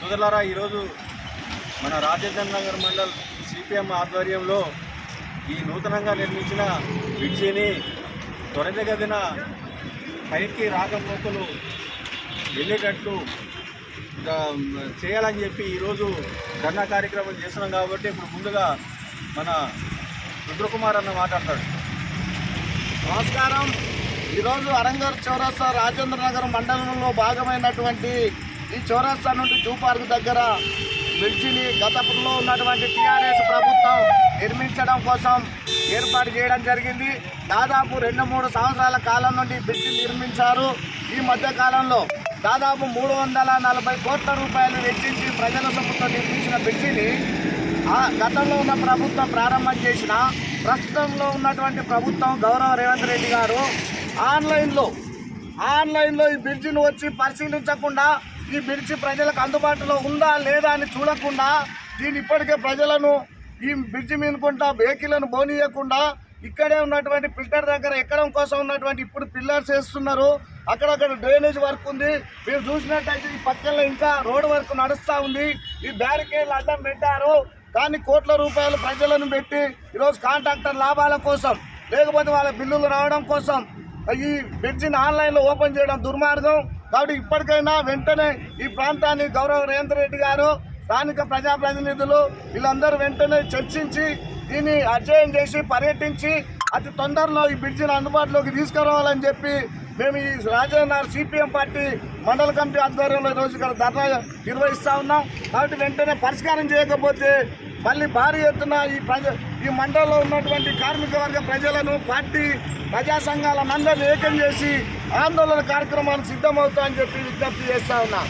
సోదరులారా ఈరోజు మన రాజేంద్ర నగర్ మండల్ సిపిఎం ఆధ్వర్యంలో ఈ నూతనంగా నిర్మించిన బ్రిడ్జిని త్వరితగదిన పైకి రాకపోకలు వెళ్ళేటట్లు చేయాలని చెప్పి ఈరోజు ధర్నా కార్యక్రమం చేస్తున్నాం కాబట్టి ఇప్పుడు ముందుగా మన రుద్రకుమార్ అన్న మాట్లాడతాడు. నమస్కారం. ఈరోజు అరంగర్ చౌరస్తా రాజేంద్ర నగర్ మండలంలో భాగమైనటువంటి ఈ చౌరస్తా నుండి జూ పార్క్ దగ్గర బ్రిడ్జిని గతంలో ఉన్నటువంటి టీఆర్ఎస్ ప్రభుత్వం నిర్మించడం కోసం ఏర్పాటు చేయడం జరిగింది. దాదాపు రెండు మూడు సంవత్సరాల కాలం నుండి బ్రిడ్జి నిర్మించారు. ఈ మధ్య కాలంలో దాదాపు మూడు వందల నలభై కోట్ల రూపాయలు వెచ్చించి ప్రజల సొమ్ముతో నిర్మించిన బ్రిడ్జిని ఆ గతంలో ఉన్న ప్రభుత్వం ప్రారంభం చేసిన ప్రస్తుతంలో ఉన్నటువంటి ప్రభుత్వం గౌరవ రేవంత్ రెడ్డి గారు ఆన్లైన్లో ఆన్లైన్లో ఈ బ్రిడ్జిని వచ్చి పరిశీలించకుండా ఈ బ్రిడ్జి ప్రజలకు అందుబాటులో ఉందా లేదా అని చూడకుండా దీని ఇప్పటికే ప్రజలను ఈ బ్రిడ్జి మీనుకుంటా వెహికల్ను బోనియకుండా ఇక్కడే ఉన్నటువంటి ఫిల్టర్ దగ్గర ఎక్కడం కోసం ఉన్నటువంటి ఇప్పుడు పిల్లర్స్ వేస్తున్నారు. అక్కడక్కడ డ్రైనేజ్ వర్క్ ఉంది. మీరు చూసినట్టయితే ఈ పక్కన ఇంకా రోడ్ వర్క్ నడుస్తూ ఉంది. ఈ బ్యారికేడ్లు అడ్డం పెట్టారు. కానీ కోట్ల రూపాయలు ప్రజలను పెట్టి ఈరోజు కాంట్రాక్టర్ లాభాల కోసం లేకపోతే వాళ్ళ బిల్లులు రావడం కోసం ఈ బ్రిడ్జిని ఆన్లైన్లో ఓపెన్ చేయడం దుర్మార్గం. కాబట్టి ఇప్పటికైనా వెంటనే ఈ ప్రాంతాన్ని గౌరవ రేవంత్ రెడ్డి గారు స్థానిక ప్రజాప్రతినిధులు వీళ్ళందరూ వెంటనే చర్చించి దీన్ని అధ్యయనం చేసి పర్యటించి అతి తొందరలో ఈ బ్రిడ్జిని అందుబాటులోకి తీసుకురావాలని చెప్పి మేము ఈ రాజేంద్ర సిపిఎం పార్టీ మండల కమిటీ ఆధ్వర్యంలో ఈరోజు ఇక్కడ ధర్నా నిర్వహిస్తా ఉన్నాం. కాబట్టి వెంటనే పరిష్కారం చేయకపోతే మళ్ళీ భారీ ఎత్తున ఈ ప్రజ ఈ మండలంలో ఉన్నటువంటి కార్మిక వర్గ ప్రజలను పార్టీ ప్రజా సంఘాల మందరిని ఏకం చేసి ఆందోళన కార్యక్రమానికి సిద్ధమవుతా అని చెప్పి విజ్ఞప్తి చేస్తా ఉన్నా.